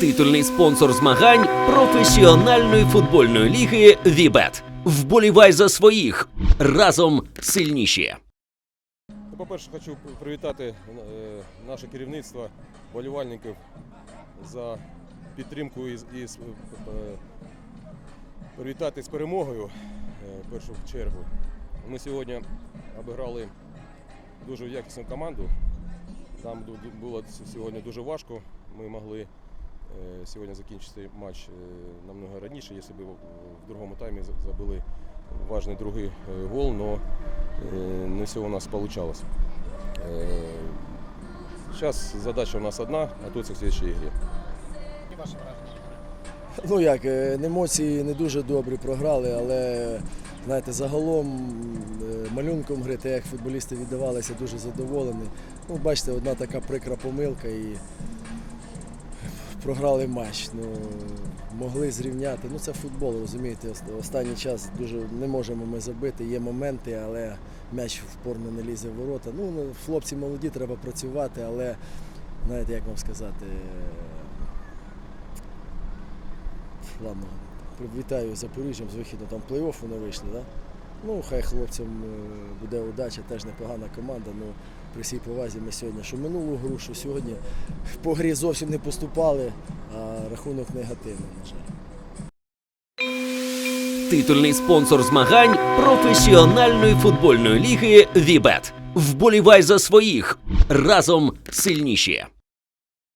Титульний спонсор змагань професіональної футбольної ліги Вібет. Вболівай за своїх разом сильніші. Ну, По-перше, хочу привітати е, наше керівництво, болівальників за підтримку і, е, привітати з перемогою е, в першу чергу. Ми сьогодні обіграли дуже якісну команду. Ду- було сьогодні дуже важко. Ми могли е, сьогодні закінчити матч е, намного раніше, якщо б в другому таймі забили важний другий е, гол, але не все у нас вийшло. Зараз задача у нас одна, готуватися к следующей ігрі. Ну як, е, емоції не дуже добрі програли, але знаєте, загалом е, малюнком гри, те, як футболісти віддавалися, дуже задоволені. Ну, бачите, одна така прикра помилка і програли матч. Ну, могли зрівняти. Ну це футбол, розумієте. Останній час дуже не можемо ми забити. Є моменти, але м'яч впорно не лізе в ворота. Ну, ну, хлопці молоді, треба працювати, але знаєте, як вам сказати. Ладно, привітаю з Запоріжжям з вихідом там плей-офф вони вийшли, да? Ну, хай хлопцям е, буде удача, теж непогана команда. Ну, при всій повазі ми сьогодні, що минулу гру, що сьогодні по грі зовсім не поступали, а рахунок негативний, на жаль. Титульний спонсор змагань професіональної футбольної ліги Вібет. Вболівай за своїх разом сильніші.